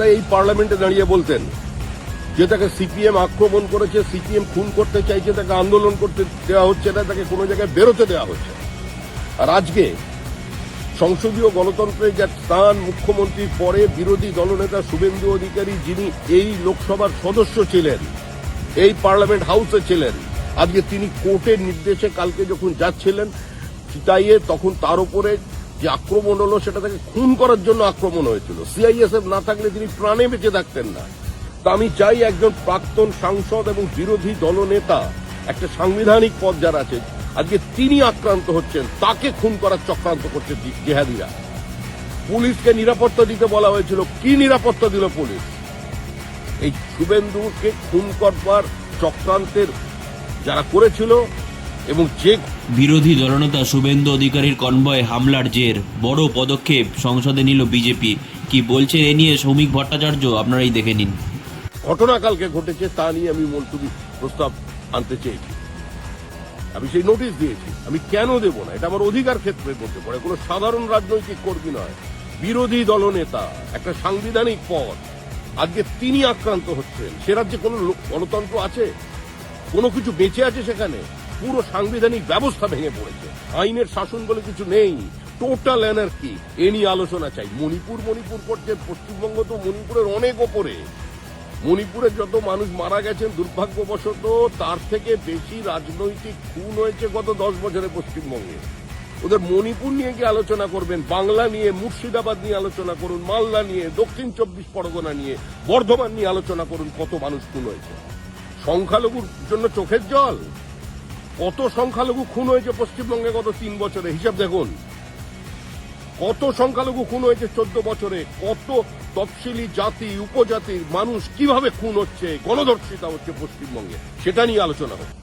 বন্দ্যোপাধ্যায় এই পার্লামেন্টে দাঁড়িয়ে বলতেন যে তাকে সিপিএম আক্রমণ করেছে, সিপিএম খুন করতে চাইছে, তাকে আন্দোলন করতে দেওয়া হচ্ছে না, তাকে কোনো জায়গায় বেরোতে দেওয়া হচ্ছে। আর আজকে সংসদীয় গণতন্ত্রের যে স্থান মুখ্যমন্ত্রীর পরে বিরোধী দলনেতা শুভেন্দু অধিকারী যিনি এই লোকসভার সদস্য ছিলেন, এই পার্লামেন্ট হাউসে ছিলেন, আজকে তিনি কোর্টের নির্দেশে কালকে যখন যাচ্ছিলেন চিতাইয়ে তখন তার উপরে যে আক্রমণ হলো সেটা তাকে খুন করার জন্য আক্রমণ হয়েছিল। সিআইএসএফ না থাকলে তিনি প্রাণে বেঁচে থাকতেন না। তা আমি চাই একজন প্রাক্তন সাংসদ এবং বিরোধী দলনেতা, একটা সাংবিধানিক পদ যার আছে, আজকে তিনি আক্রান্ত হচ্ছেন, তাকে খুন করার চক্রান্ত করছে জেহাদিরা। পুলিশকে নিরাপত্তা দিতে বলা হয়েছিল। কি নিরাপত্তা দিল পুলিশ? এই শুভেন্দুকে খুন করবার চক্রান্তের যারা করেছিল এবং যে বিরোধী দলনেতা শুভেন্দু অধিকারীর কনভয় হামলার জের বড় পদক্ষেপ সংসদে নিল বিজেপি। কি বলছে এ নিয়ে সৌমিক ভট্টাচার্য? আপনারাই দেখে নিন। ঘটনা কালকে ঘটেছে তা নিয়ে আমি মুলতুবি প্রস্তাব আনতে চেয়েছি। আমি সেই নোটিশ দিয়েছি। আমি কেন দেব না? এটা আমার অধিকার ক্ষেত্রে মধ্যে পড়ে। কোনো সাধারণ রাজনৈতিক কর্মী নয়। বিরোধী দলনেতা একটা সাংবিধানিক পদ। আজকে তিনি আক্রান্ত হচ্ছেন। সে রাজ্যে কোনো গণতন্ত্র আছে? কোনো কিছু বেঁচে আছে সেখানে? পুরো সাংবিধানিক ব্যবস্থা ভেঙে পড়েছে। আইনের শাসন বলে কিছু নেই। টোটাল এনার্কি এ নিয়ে আলোচনা চাই। মণিপুর মণিপুর করছে। পশ্চিমবঙ্গ তো মণিপুরের অনেক ওপরে। মণিপুরে যত মানুষ মারা গেছেন, দুর্ভাগ্যবশত তার থেকে বেশি রাজনৈতিক খুন হয়েছে গত দশ বছরে পশ্চিমবঙ্গে। ওদের মণিপুর নিয়ে কি আলোচনা করবেন, বাংলা নিয়ে, মুর্শিদাবাদ নিয়ে আলোচনা করুন, মালদা নিয়ে, দক্ষিণ চব্বিশ পরগনা নিয়ে, বর্ধমান নিয়ে আলোচনা করুন কত মানুষ খুন হয়েছে। সংখ্যালঘুর জন্য চোখের জল। কত সংখ্যালঘু খুন হয়েছে পশ্চিমবঙ্গে গত তিন বছরে? হিসাব দেখুন। কত সংখ্যালঘু খুন হয়েছে চোদ্দ বছরে? কত তফসিলি জাতি, উপজাতির মানুষ কীভাবে খুন হচ্ছে, গণধর্ষিতা হচ্ছে পশ্চিমবঙ্গে? সেটা নিয়ে আলোচনা হোক